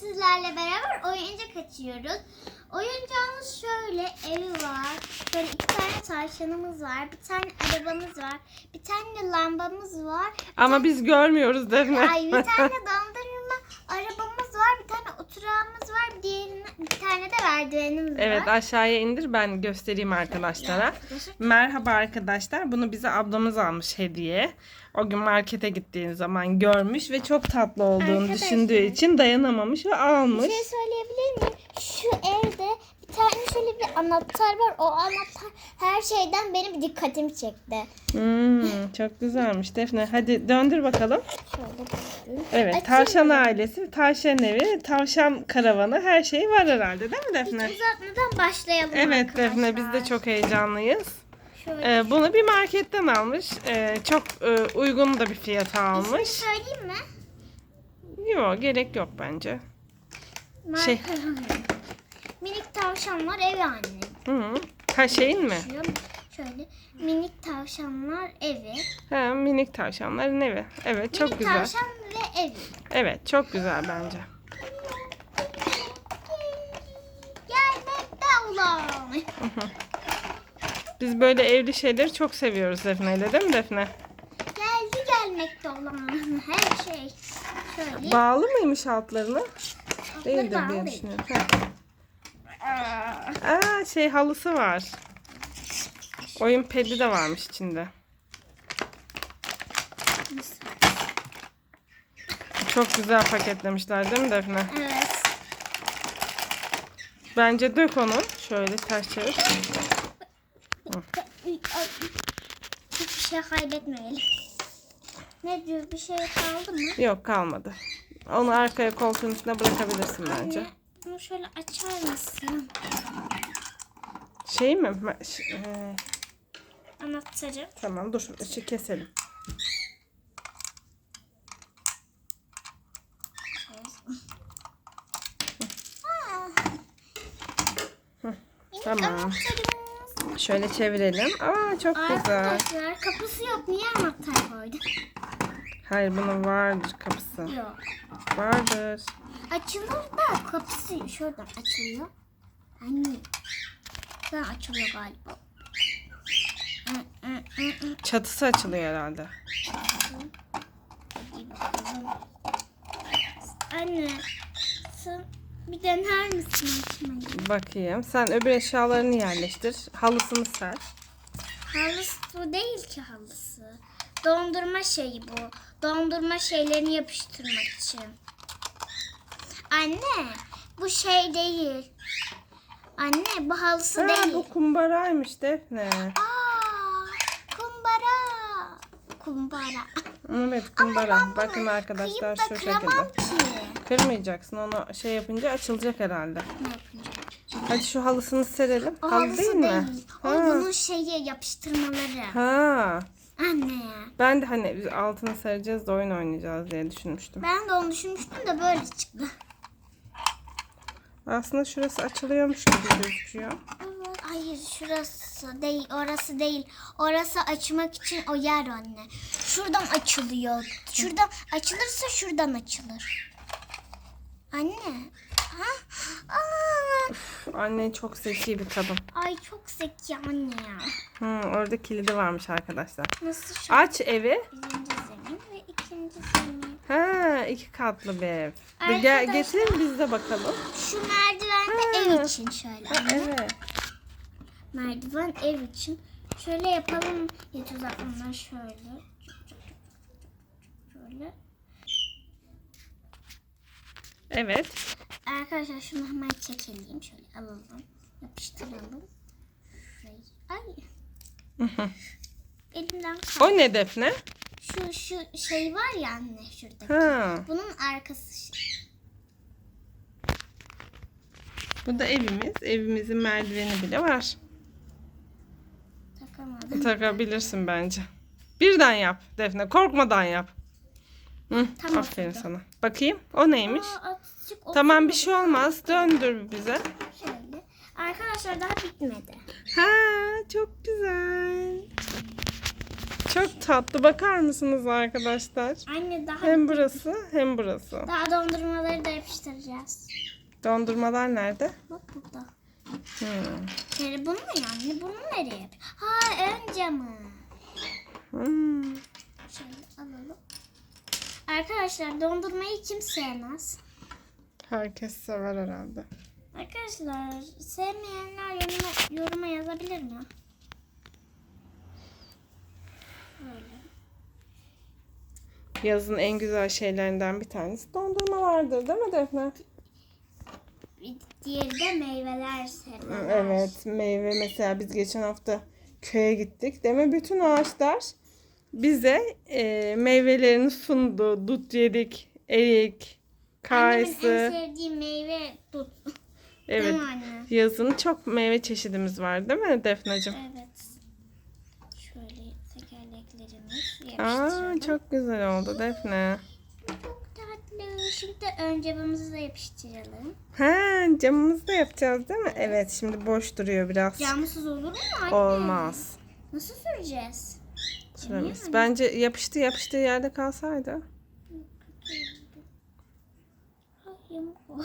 sizlerle beraber oyuncak açıyoruz. Oyuncağımız şöyle evi var. Böyle iki tane tavşanımız var. Bir tane arabamız var. Bir tane lambamız var. Ama biz görmüyoruz Defne. Ay bir tane dondurma arabamız var. Bir tane oturağımız var. Bir, bir merdivenimiz Evet var. aşağıya indir ben göstereyim arkadaşlara. Arkadaşlar. Merhaba arkadaşlar. Bunu bize ablamız almış hediye. O gün markete gittiğin zaman görmüş ve çok tatlı olduğunu Arkadaşlar. düşündüğü için dayanamamış ve Bir almış. şey söyleyebilir miyim? Şu bir tane şöyle bir anahtar var. O anahtar her şeyden benim dikkatimi çekti. Hmm, çok güzelmiş Defne. Hadi döndür bakalım. Şöyle. Evet, tavşan ailesi, tavşan evi, tavşan karavanı her şey var herhalde değil mi Defne? Hiç uzatmadan başlayalım Evet arkadaşlar. Defne biz de çok heyecanlıyız. Şöyle. Ee, bunu bir marketten almış. Ee, çok e, uygun da bir fiyata İsmini almış. söyleyeyim mi? Yok gerek yok bence. Şey- Minik tavşanlar evi anne. Hı. Ha şeyin mi? Şöyle, şöyle minik tavşanlar evi. Ha, minik tavşanların evi. Evet çok minik güzel. tavşan ve evi. Evet çok güzel bence. Biz böyle evli şeyleri çok seviyoruz Defne ile değil mi Defne? Geldi gelmekte olan her şey. Şöyle. Bağlı mıymış altlarına? Değildir bağlı diye düşünüyorum. Aa şey halısı var. Oyun pedi de varmış içinde. Çok güzel paketlemişler değil mi Defne? Evet. Bence dök onu. Şöyle ters çevir. Hiçbir şey kaybetmeyelim. Ne diyor bir şey kaldı mı? Yok kalmadı. Onu arkaya koltuğun üstüne bırakabilirsin bence. Anne, bunu şöyle açar mısın? Şey mi? Ma- ş- ee, Anahtarı. tamam dur ışığı keselim. Tamam. Anahtarımız. Şöyle çevirelim. Aa çok güzel. Arkadaşlar kapısı yok. Niye anahtar koydun? Hayır bunun vardır kapısı. Yok. Vardır. Açılır da kapısı şuradan açılıyor. Anne. Şuradan açılıyor galiba. Çatısı açılıyor herhalde. Anne. Sen bir dener misin açmayı? Bakayım. Sen öbür eşyalarını yerleştir. Halısını ser. Halısı bu değil ki halısı. Dondurma şeyi bu. Dondurma şeylerini yapıştırmak için. Anne bu şey değil. Anne bu halısı Ha, değil. bu kumbaraymış Defne. Aa, kumbara. Kumbara. Evet Ama kumbara. ben bunu Bakın arkadaşlar kıyıp da şu kıramam şekilde. ki. Kırmayacaksın. Onu şey yapınca açılacak herhalde. Ne yapınca? Hadi şu halısını serelim. O Halı halısı değil değil. mi? O Ha. bunun şeyi yapıştırmaları. Ha. Anne ya. Ben de hani biz altını sereceğiz de oyun oynayacağız diye düşünmüştüm. Ben de onu düşünmüştüm de böyle çıktı. Aslında şurası açılıyormuş gibi gözüküyor. Evet, Hayır şurası değil orası değil. Orası açmak için o yer anne. Şuradan açılıyor. Şuradan açılırsa şuradan açılır. Anne. Ha? Aa, Üf, Annen çok zeki bir kadın. ay çok zeki anne ya. Hı, orada kilidi varmış arkadaşlar. Nasıl şu Aç evi. birinci zemin ve ikinci zemin. Ha, iki katlı bir ev. Bir gel, Arkadaşlar- getirin biz de bakalım. Şu merdiven de Ha. ev için şöyle. Ha, evet. Merdiven ev için. Şöyle yapalım. Yet uzatmadan şöyle. Şöyle. Evet. Arkadaşlar şunu hemen çekelim. Şöyle alalım. Yapıştıralım. Şurayı. Ay. Elimden kaydı. O ne Defne? Şu, şu şey var ya anne şurada. Ha, Bunun arkası. bu da evimiz. Evimizin merdiveni bile var. Takamadım. Takabilirsin bence. Birden yap Defne. Korkmadan yap. Hı, Tamam, aferin oturdu. sana. Bakayım. O neymiş? Aa, azıcık Tamam bir şey olmaz. Döndür bize. Şöyle. Arkadaşlar daha bitmedi. Ha çok. Çok tatlı. Bakar mısınız arkadaşlar? Anne daha Hem burası hem burası. daha dondurmaları da yapıştıracağız. Dondurmalar nerede? Bak burada. Hmm. Şöyle bunu mu yani? Bunu nereye yap? Ha ön camı. Hmm. Şöyle alalım. Arkadaşlar dondurmayı kim sevmez? Herkes sever herhalde. Arkadaşlar sevmeyenler yoruma, yoruma yazabilir mi? Böyle. Yazın en güzel şeylerinden bir tanesi dondurmalardır değil mi Defne? Diğeri de meyveler sever. Evet meyve mesela biz geçen hafta köye gittik değil mi? Bütün ağaçlar bize e, meyvelerini sundu. Dut yedik, erik, Annemin en kayısı. sevdiği meyve dut. Evet. Yazın çok meyve çeşidimiz var değil mi Defneciğim? Evet. Aa çok güzel oldu Defne. Çok tatlı. Şimdi ön camımızı da yapıştıralım. Ha camımızı da yapacağız değil mi? Evet şimdi boş duruyor biraz. Camsız olur mu anne? Olmaz. Nasıl süreceğiz? Süremeyiz. Bence yapıştı yapıştığı yerde kalsaydı. Ay, yamuk oldu.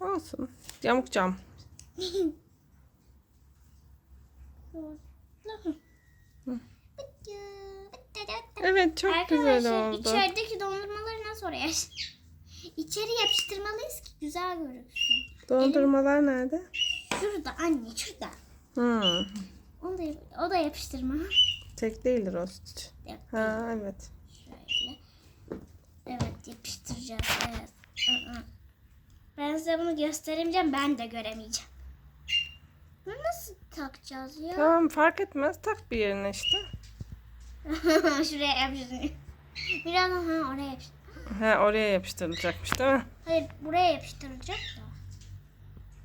Olsun. Yamuk cam. Evet çok güzel Arkadaşlar oldu. içerideki dondurmaları nasıl oraya İçeri yapıştırmalıyız ki güzel görünsün. Dondurmalar nerede? Şurada anne şurada. Hmm. Onu da, o da yapıştırma. Tek değildir o süt. Yap- Ha evet. Şöyle. Evet yapıştıracağız. Evet. Ben size bunu gösteremeyeceğim. Ben de göremeyeceğim. Bunu nasıl takacağız ya? Tamam fark etmez. Tak bir yerine işte. Şuraya yapıştırayım. Biraz ha oraya yapıştır. Ha oraya yapıştırılacakmış değil mi? Hayır buraya yapıştıracak da.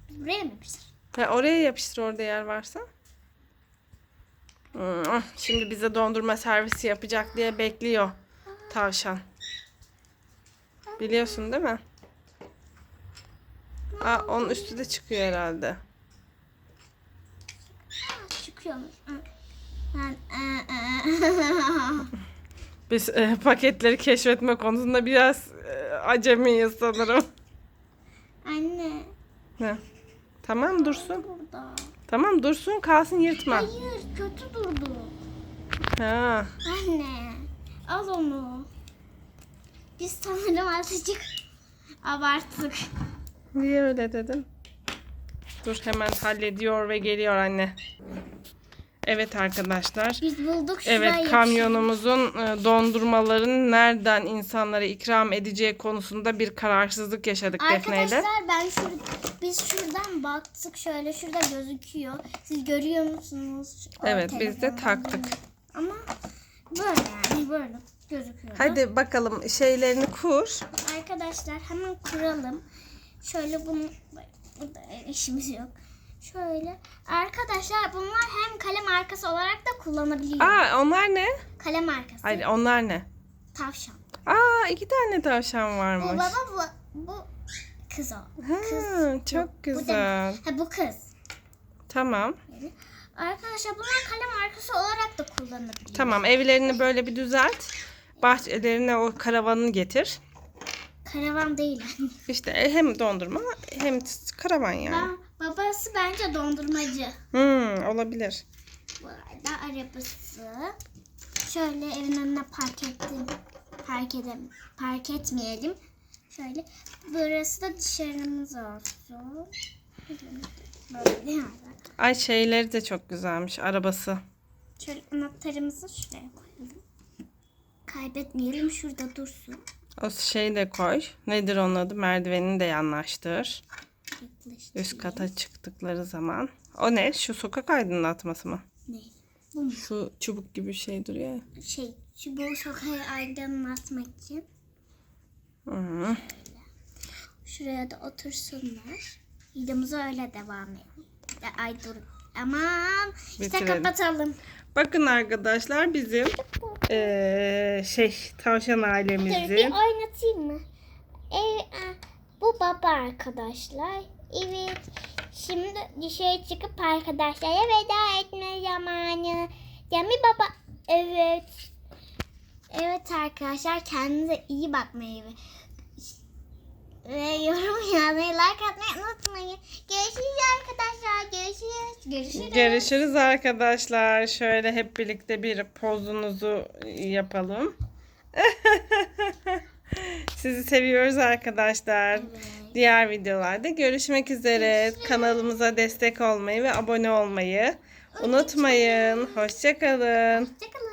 Biz buraya mı yapıştır? Ha oraya yapıştır orada yer varsa. Hmm, Şimdi bize dondurma servisi yapacak diye bekliyor tavşan. Biliyorsun değil mi? Aa, onun üstü de çıkıyor herhalde. Ha, çıkıyormuş. Hı. Ben Biz e, paketleri keşfetme konusunda biraz e, acemiyiz sanırım. Anne. Ne? Tamam dursun. Burada. Tamam dursun kalsın yırtma. Hayır kötü durdu. Ha. Anne. Al onu. Biz sanırım azıcık abarttık. Niye öyle dedin? Dur hemen hallediyor ve geliyor anne. Evet arkadaşlar. Biz bulduk şurayı Evet kamyonumuzun e, dondurmaların nereden insanlara ikram edeceği konusunda bir kararsızlık yaşadık Defne ile. Arkadaşlar ben şur biz şuradan baktık şöyle şurada gözüküyor. Siz görüyor musunuz? O Evet, biz de taktık. Ama böyle yani böyle gözüküyor. Hadi bakalım şeylerini kur. Arkadaşlar hemen kuralım. Şöyle bunu burada işimiz yok. Şöyle. Arkadaşlar bunlar hem kalem arkası olarak da kullanabiliyor. Aa onlar ne? Kalem arkası. Hayır onlar ne? Tavşan. Aa iki tane tavşan Bu varmış. baba bu, bu kız o. Ha, Kız. çok Bu güzel. da, ha, bu kız. Tamam. Arkadaşlar bunlar kalem arkası olarak da kullanılabiliyor. Tamam evlerini böyle bir düzelt. Bahçelerine o karavanını getir. Karavan değil. İşte hem dondurma hem karavan yani. ben, babası bence dondurmacı. Hmm, olabilir. Bu arada arabası. Şöyle evin önüne park ettim. Park, edem park etmeyelim. Şöyle. Burası da dışarımız olsun. Böyle? Ay şeyleri de çok güzelmiş arabası. Şöyle anahtarımızı şuraya koyalım. Kaybetmeyelim. Şurada dursun. O şeyi de koy. Nedir onun adı? Merdivenini de yanlaştır. Üst kata çıktıkları zaman. O ne? Şu sokak aydınlatması mı? Ne? Bu mu? Şu çubuk gibi bir şey duruyor. Şey, çubuğu sokağa aydınlatmak için. Hı. Şuraya da otursunlar. Videomuza öyle devam edelim. Ay dur. Aman. İşte Bitirelim. kapatalım. Bakın arkadaşlar bizim eee, şey tavşan Dur bir ailemizin. oynatayım mı? Baba arkadaşlar. Evet. Şimdi dışarı çıkıp arkadaşlara veda etme zamanı. Değil baba? Evet. Evet arkadaşlar kendinize iyi bakmayı ve yorum yazmayı, like atmayı unutmayın. Görüşürüz arkadaşlar. Görüşürüz. Görüşürüz. Görüşürüz arkadaşlar. Şöyle hep birlikte bir pozunuzu yapalım. Sizi seviyoruz arkadaşlar. Diğer videolarda görüşmek üzere. Kanalımıza destek olmayı ve abone olmayı unutmayın. Hoşçakalın. Hoşçakalın.